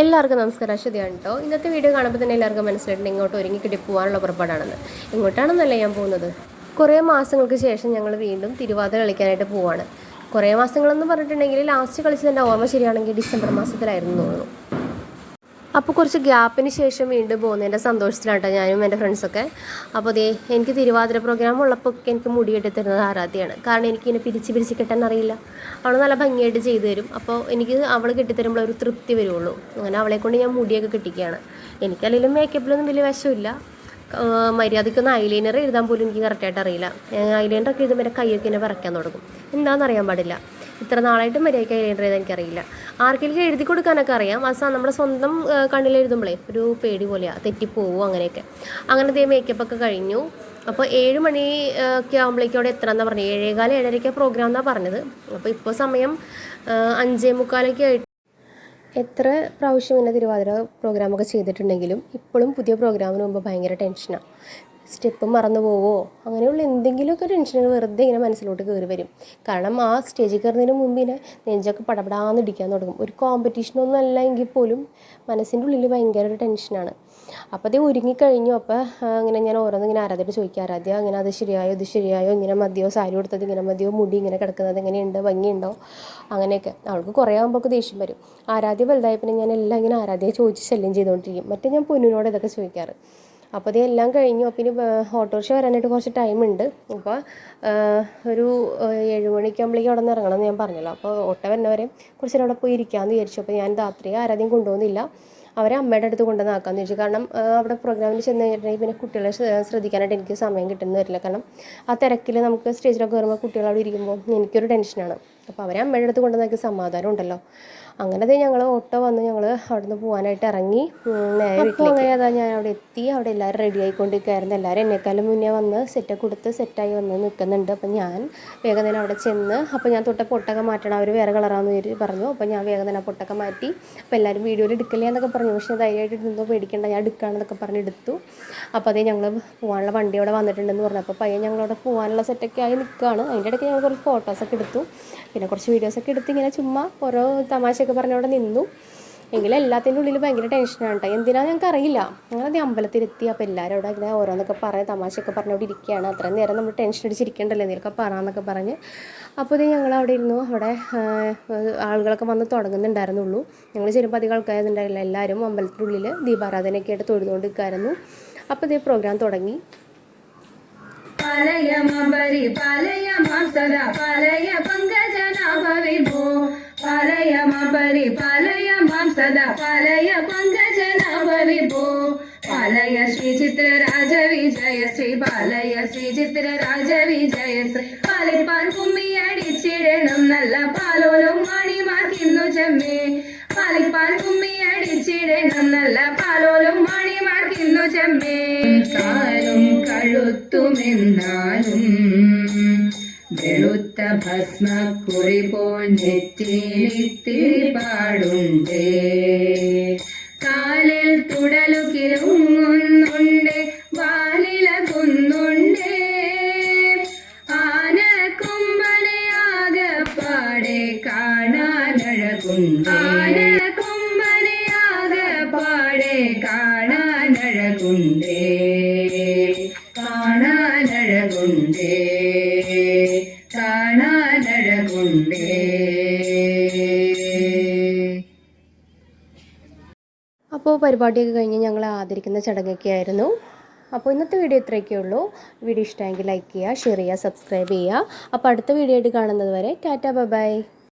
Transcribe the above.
എല്ലാവർക്കും നമസ്കാരം. അശ്വതിയാണ് കേട്ടോ ഇന്നത്തെ വീഡിയോ കാണുമ്പോൾ തന്നെ എല്ലാവർക്കും മനസ്സിലായിട്ടുണ്ട് ഇങ്ങോട്ട് ഒരുങ്ങി കിട്ടി പോകാനുള്ള പുറപ്പാടാണെന്ന്. ഇങ്ങോട്ടാണെന്നല്ല ഞാൻ പോകുന്നത്? കുറേ മാസങ്ങൾക്ക് ശേഷം ഞങ്ങൾ വീണ്ടും തിരുവാതിര കളിക്കാനായിട്ട് പോവാണ്. കുറേ മാസങ്ങളെന്ന് പറഞ്ഞിട്ടുണ്ടെങ്കിൽ ലാസ്റ്റ് കളിച്ചതിന്റെ ഓർമ്മ ശരിയാണെങ്കിൽ ഡിസംബർ മാസത്തിലായിരുന്നു തോന്നുന്നു. അപ്പോൾ കുറച്ച് ഗ്യാപ്പിന് ശേഷം വീണ്ടും പോകുന്നതിന്റെ സന്തോഷത്തിലാണ് കേട്ടോ ഞാനും എന്റെ ഫ്രണ്ട്സൊക്കെ. അപ്പോൾ ദേ എനിക്ക് തിരുവാതിര പ്രോഗ്രാം ഉള്ളപ്പോൾ ഒക്കെ എനിക്ക് മുടി തരുന്നത് ആരാധ്യയാണ്. കാരണം എനിക്ക് ഇങ്ങനെ പിരിച്ച് പിരിച്ച് കെട്ടാൻ അറിയില്ല. അവൾ നല്ല ഭംഗിയായിട്ട് ചെയ്തു തരും. അപ്പോൾ എനിക്ക് അവൾ കെട്ടിത്തരുമ്പോൾ ഒരു തൃപ്തി വരുള്ളൂ. അങ്ങനെ അവളെ കൊണ്ട് ഞാൻ മുടിയൊക്കെ കെട്ടിക്കുകയാണ്. എനിക്കല്ലെങ്കിലും മേക്കപ്പിലൊന്നും വലിയ വശമില്ല. മര്യാദയ്ക്കൊന്ന് ഐലൈനർ എഴുതാൻ പോലും എനിക്ക് കറക്റ്റായിട്ട് അറിയില്ല. ഐലൈനറൊക്കെ എഴുതുമ്പോൾ എന്റെ കൈയൊക്കെ എന്നെ വരയ്ക്കാൻ തുടങ്ങും. എന്താണെന്ന് അറിയാൻ പാടില്ല. ഇത്ര നാളായിട്ട് മര്യാദയ്ക്ക് ഐലൈനർ എഴുതാൻ എനിക്കറിയില്ല. ആർക്കെങ്കിലും എഴുതി കൊടുക്കാനൊക്കെ അറിയാം. അസ നമ്മുടെ സ്വന്തം കണ്ണിൽ എഴുതുമ്പോഴേ ഒരു പേടി പോലെയാണ് തെറ്റിപ്പോവും അങ്ങനെയൊക്കെ. മേക്കപ്പ് ഒക്കെ കഴിഞ്ഞു. അപ്പോൾ ഏഴ് മണി ആഹ് ഒക്കെ ആകുമ്പോഴേക്കും അവിടെ എത്തണമെന്നാണ് പറഞ്ഞത് ഏഴേകാല ഏഴരയ്ക്ക് പ്രോഗ്രാം എന്നാണ് പറഞ്ഞത്. അപ്പോൾ ഇപ്പോൾ സമയം അഞ്ചേ മുക്കാലൊക്കെ ആയിട്ട് എത്ര പ്രാവശ്യം ഇങ്ങനെ തിരുവാതിര പ്രോഗ്രാമൊക്കെ ചെയ്തിട്ടുണ്ടെങ്കിലും ഇപ്പോഴും പുതിയ പ്രോഗ്രാമിന് മുമ്പ് ഭയങ്കര ടെൻഷനാണ് സ്റ്റെപ്പ് മറന്നു പോവോ? അങ്ങനെയുള്ള എന്തെങ്കിലുമൊക്കെ ടെൻഷനുകൾ വെറുതെ ഇങ്ങനെ മനസ്സിലോട്ട് കയറി വരും. കാരണം ആ സ്റ്റേജിൽ കയറുന്നതിന് മുമ്പ് ഇങ്ങനെ നെഞ്ചൊക്കെ പടപടാന്ന് ഇടിക്കാൻ തുടങ്ങും. ഒരു കോമ്പറ്റീഷനൊന്നും അല്ല എങ്കിൽ പോലും മനസ്സിന്റെ ഉള്ളിൽ ഭയങ്കര ഒരു ടെൻഷനാണ് അപ്പോൾ അത് ഒരുങ്ങിക്കഴിഞ്ഞു. അപ്പോൾ അങ്ങനെ ഞാൻ ഓരോന്ന് ഇങ്ങനെ ആരാധ്യമായിട്ട് ചോദിക്കുക ആരാധ്യ അങ്ങനെ അത് ശരിയായോ ഇത് ശരിയായോ? ഇങ്ങനെ മതിയോ? സാരി കൊടുത്തത് ഇങ്ങനെ മതിയോ? മുടി ഇങ്ങനെ കിടക്കുന്നത് എങ്ങനെയുണ്ട്? ഭംഗിയുണ്ടോ? അങ്ങനെയൊക്കെ. അവൾക്ക് കുറേ ആകുമ്പോൾ ദേഷ്യം വരും. ആരാധ്യ വലുതായ പിന്നെ ഞാൻ എല്ലാം ഇങ്ങനെ ആരാധ്യയെ ചോദിച്ച് ശല്യം ചെയ്തുകൊണ്ടിരിക്കും. മറ്റേ ഞാൻ പൊന്നിനോട് ഇതൊക്കെ ചോദിക്കാറ്. അപ്പോൾ ഇത് എല്ലാം കഴിഞ്ഞു. പിന്നെ ഇനി ഓട്ടോറിക്ഷ വരാനായിട്ട് കുറച്ച് ടൈമുണ്ട് അപ്പോൾ ഒരു ഏഴ് മണിക്കാകുമ്പോഴേക്കും അവിടെ നിന്ന് ഇറങ്ങണം എന്ന് ഞാൻ പറഞ്ഞല്ലോ. അപ്പോൾ ഓട്ടോ വരുന്നവരെ കുറച്ച് അവിടെ പോയി ഇരിക്കാമെന്ന് വിചാരിച്ചു. അപ്പോൾ ഞാൻ രാത്രി ആരാധ്യം കൊണ്ടുപോകുന്നില്ല. അവരെ അമ്മയുടെ അടുത്ത് കൊണ്ടുവന്നാക്കാമെന്ന് ചോദിച്ചു കാരണം അവിടെ പ്രോഗ്രാമിൽ ചെന്ന് കഴിഞ്ഞിട്ടുണ്ടെങ്കിൽ പിന്നെ കുട്ടികളെ ശ്രദ്ധിക്കാനായിട്ട് എനിക്ക് സമയം കിട്ടുന്നു വരില്ല കാരണം ആ തിരക്കിൽ നമുക്ക് സ്റ്റേജിലൊക്കെ കയറുമ്പോൾ കുട്ടികൾ അവിടെ ഇരിക്കുമ്പോൾ എനിക്കൊരു ടെൻഷനാണ് അപ്പോൾ അവരെ അമ്മയുടെ അടുത്ത് കൊണ്ടുവന്നാക്കി സമാധാനം ഉണ്ടല്ലോ. അങ്ങനെ ദേ ഞങ്ങൾ ഓട്ടോ വന്ന് ഞങ്ങൾ അവിടെ നിന്ന് പോകാനായിട്ട് ഇറങ്ങി നേരെ വീട്ടിൽ അങ്ങനെ അതാ ഞാൻ അവിടെ എത്തി. അവിടെ എല്ലാവരും റെഡി ആയിക്കൊണ്ടിരിക്കുകയായിരുന്നു എല്ലാവരും എന്നെക്കാളും മുന്നേ വന്ന് സെറ്റൊക്കെ കൊടുത്ത് സെറ്റായി വന്ന് നിൽക്കുന്നുണ്ട് അപ്പം ഞാൻ വേഗം തന്നെ അവിടെ ചെന്ന് അപ്പോൾ ഞാൻ തൊട്ട പൊട്ടൊക്കെ മാറ്റണം. അവർ വേറെ കളറാന്ന് പറഞ്ഞു. അപ്പോൾ ഞാൻ വേഗം തന്നെ പൊട്ടൊക്കെ മാറ്റി. അപ്പോൾ എല്ലാവരും വീഡിയോയിൽ എടുക്കില്ല എന്നൊക്കെ പറഞ്ഞു. പക്ഷേ ധൈര്യമായിട്ട് ഇരുന്നോ പേടിക്കണ്ട. ഞാൻ എടുക്കുകയാണെന്നൊക്കെ പറഞ്ഞ് എടുത്തു. അപ്പോൾ അതേ ഞങ്ങൾ പോകാനുള്ള വണ്ടി അവിടെ വന്നിട്ടുണ്ടെന്ന് പറഞ്ഞു. അപ്പോൾ പയ്യൻ ഞങ്ങളവിടെ പോകാനുള്ള സെറ്റൊക്കെ ആയി നിൽക്കുകയാണ് അതിന്റെ ഇടയ്ക്ക് ഞങ്ങൾ കുറച്ച് ഫോട്ടോസൊക്കെ എടുത്തു. പിന്നെ കുറച്ച് വീഡിയോസൊക്കെ എടുത്ത് ഇങ്ങനെ ചുമ്മാ ഓരോ തമാശയൊക്കെ പറഞ്ഞവിടെ നിന്നു. എങ്കിലും എല്ലാത്തിന്റെ ഉള്ളിൽ ഭയങ്കര ടെൻഷനാണ് കേട്ടോ എന്തിനാണ് ഞങ്ങൾക്ക് അറിയില്ല. അങ്ങനെ അത് അമ്പലത്തിലെത്തി അപ്പോൾ എല്ലാവരും അവിടെ ഇങ്ങനെ ഓരോന്നൊക്കെ പറഞ്ഞ് തമാശയൊക്കെ പറഞ്ഞവിടെ ഇരിക്കുകയാണ് അത്രയും നേരം നമ്മൾ ടെൻഷൻ അടിച്ചിരിക്കണ്ടല്ലോ എന്തെങ്കിലുമൊക്കെ പറയാമെന്നൊക്കെ പറഞ്ഞ്. അപ്പോൾ ഇത് ഞങ്ങൾ അവിടെ ഇരുന്നു. അവിടെ ആളുകളൊക്കെ വന്ന് തുടങ്ങുന്നുണ്ടായിരുന്നുള്ളൂ. ഞങ്ങൾ ചെല്ലുമ്പോൾ അധികം ആൾക്കാരുണ്ടായില്ല എല്ലാവരും അമ്പലത്തിനുള്ളിൽ ദീപാരാധനയൊക്കെ ആയിട്ട് തൊഴുതുകൊണ്ട് നിൽക്കായിരുന്നു അപ്പോൾ ഇതേ പ്രോഗ്രാം തുടങ്ങി. പലയ പലയ പാലയ മബരി പാലയ മാം സദാ പാലയ പങ്കജനാഭ പോ പാലയ ശ്രീ ചിത്ര രാജ വിജയ ശ്രീ പാലയ ശ്രീ ചിത്ര രാജ വിജയ ശ്രീ. പാലിപ്പാൻ കുമ്മിയടിച്ചിടണം നല്ല പാലോലും മണിമാർക്കിന്നു ചെമ്മേ. പാലിപ്പാൻ കുമ്മിയടിച്ചിടണം നല്ല പാലോലും മണിമാർക്കിന്നു ചെമ്മേ. കാലും കഴുത്തുമെന്നാലും വെളുത്ത ഭസ്മ കുറിപോൾ നെറ്റിയിലിത്തിരി പാടുണ്ടേ കാലിൽ തുടലു കിലുങ്ങുന്നുണ്ട് വാലിളകുന്നുണ്ടേ ആന കൊമ്പനയാകപ്പാടെ കാണാനഴകുണ്ട്. ആന കൊമ്പനയാകപ്പാടെ കാണാനഴകുണ്ടേ. കാണാനഴകുണ്ടേ. അപ്പോൾ പരിപാടിയൊക്കെ കഴിഞ്ഞ് ഞങ്ങൾ ആദരിക്കുന്ന ചടങ്ങൊക്കെ ആയിരുന്നു. അപ്പോൾ ഇന്നത്തെ വീഡിയോ ഇത്രയൊക്കെ ഉള്ളൂ. വീഡിയോ ഇഷ്ടമെങ്കിൽ ലൈക്ക് ചെയ്യുക ഷെയർ ചെയ്യുക സബ്സ്ക്രൈബ് ചെയ്യുക. അപ്പോൾ അടുത്ത വീഡിയോ ആയിട്ട് കാണുന്നത് വരെ ടാറ്റ ബൈ